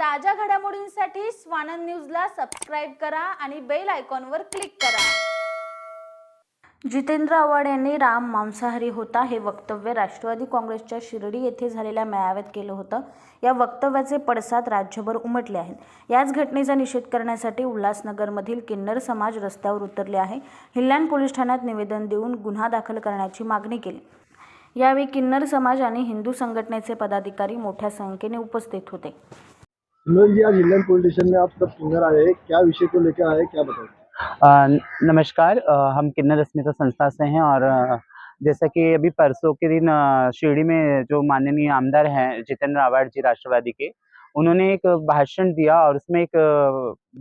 ताज्या घडामोडींसाठी स्वानंद न्यूजला सबस्क्राईब करा आणि बेल आयकॉनवर क्लिक करा. जितेंद्र आव्हाड यांनी राम मांसाहारी होता हे वक्तव्य राष्ट्रवादी काँग्रेसच्या शिर्डी येथे झालेल्या मेळाव्यात केलं होतं. या वक्तव्याचे पडसाद राज्यभर उमटले आहेत. याच घटनेचा निषेध करण्यासाठी उल्हासनगरमधील किन्नर समाज रस्त्यावर उतरले आहे. हिल्लान पोलीस ठाण्यात निवेदन देऊन गुन्हा दाखल करण्याची मागणी केली. यावेळी किन्नर समाज आणि हिंदू संघटनेचे पदाधिकारी मोठ्या संख्येने उपस्थित होते. जी आज इंडियन पुलिस में आप सब किन्नर आए क्या विषय को लेकर आए क्या बताएँ? नमस्कार हम किन्नर अस्मिता संस्था से हैं और जैसा कि अभी परसों के दिन शिरडी में जो माननीय आमदार हैं जितेंद्र आवाड जी राष्ट्रवादी के, उन्होंने एक भाषण दिया और उसमें एक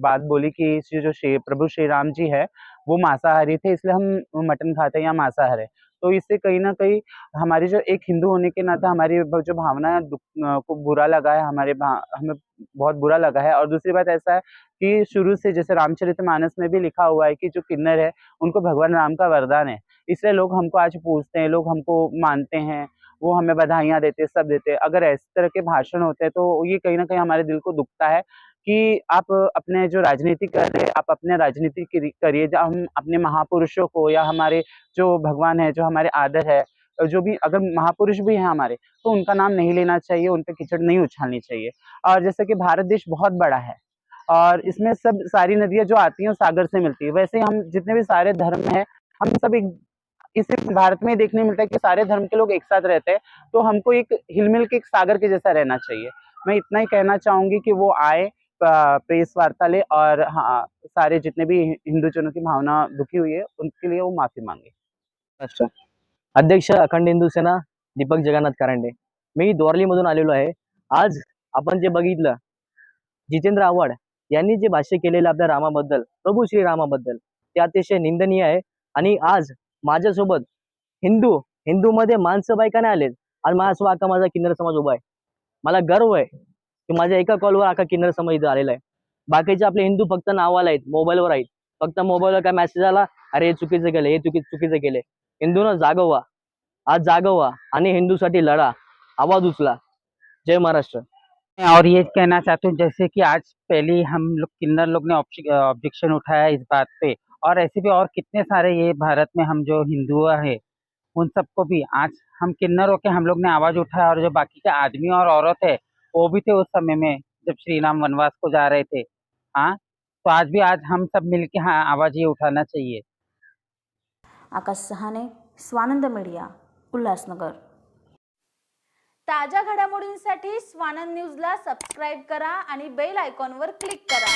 बात बोली कि जो श्री प्रभु श्री राम जी है, वो मांसाहारी थे, इसलिए हम मटन खाते हैं या मांसाहार है। तो इससे कहीं ना कहीं हमारी जो एक हिंदू होने के नाते हमारी जो भावना है को बुरा लगा है, हमारे हमें बहुत बुरा लगा है। और दूसरी बात ऐसा है कि शुरू से जैसे रामचरितमानस में भी लिखा हुआ है कि जो किन्नर है, उनको भगवान राम का वरदान है। इसलिए लोग हमको आज पूछते हैं, लोग हमको मानते हैं, वो हमें बधाइयाँ देते सब देते अगर इस तरह के भाषण होते हैं तो ये कहीं ना कहीं हमारे दिल को दुखता है। कि आप अपने जो राजनीति कर रहे आप अपने राजनीति करी- करिए हम अपने महापुरुषों को या हमारे जो भगवान है, जो हमारे आदर है जो भी, अगर महापुरुष भी हैं हमारे तो उनका नाम नहीं लेना चाहिए उन पर कीचड़ नहीं उछालनी चाहिए। और जैसे कि भारत देश बहुत बड़ा है, और इसमें सब सारी नदियाँ जो आती हैं सागर से मिलती है। वैसे हम जितने भी सारे धर्म हैं, हम सब एक, इसे भारत में देखने मिलता है कि सारे धर्म के लोग एक साथ रहते हैं तो हमको एक हिलमिल के एक सागर के जैसा रहना चाहिए। मैं इतना ही कहना चाहूँगी कि वो आए प्रेस वार्ता ले और हाँ सारे जितने भी हिंदूजनों की भावना दुखी हुई है उनके लिए वो माफी मांगे। अच्छा। अध्यक्ष अखंड हिंदू सेना दीपक जगन्नाथ कारंडे। मी दोरलीमधून आलेलो आहे. आज आपण जे बघितलं जितेंद्र आव्हाड यांनी जे भाष्य केलेलं आपल्या रामाबद्दल प्रभू श्रीरामाबद्दल ते अतिशय निंदनीय आहे. आणि आज माझ्यासोबत हिंदू हिंदूमध्ये माणसं बायका नाही आलेत. आणि माझ्यासोबत अख्खा माझा किन्नर समाज उभा आहे. मला गर्व आहे. की माझ्या एका कॉलवर अख्खा किन्नर समाज इथं आलेला आहे. बाकीचे आपले हिंदू फक्त नावाला आहेत मोबाईलवर आहेत. फक्त मोबाईलवर काय मेसेज आला, अरे हे चुकीचं केलं, हे चुकी, चुकीचं केलंय हिंदूनं जागं व्हा आज जागवा आणि हिंदूसाठी लढा. आवाज़ उचला. जय महाराष्ट्र. और ये कहना चाहते हूँ, जैसे कि आज पहले हम लोग, किन्नर लोग ने ऑब्जेक्शन उठाया इस बात पे। और ऐसे भी और कितने सारे ये भारत में हम जो हिंदू है, उन सबको भी आज हम किन्नर होके हम लोग ने आवाज़ उठाया और जो बाकी के आदमी और औरत है वो भी थे उस समय में जब श्री राम वनवास को जा रहे थे। हाँ तो आज भी आज हम सब मिलके हाँ आवाज ये उठाना चाहिए। आकाश सहाने स्वानंद मीडिया उल्हासनगर। ताज्या घडामोडींसाठी स्वानंद न्यूजला सबस्क्राईब करा आणि बेल आयकॉनवर क्लिक करा.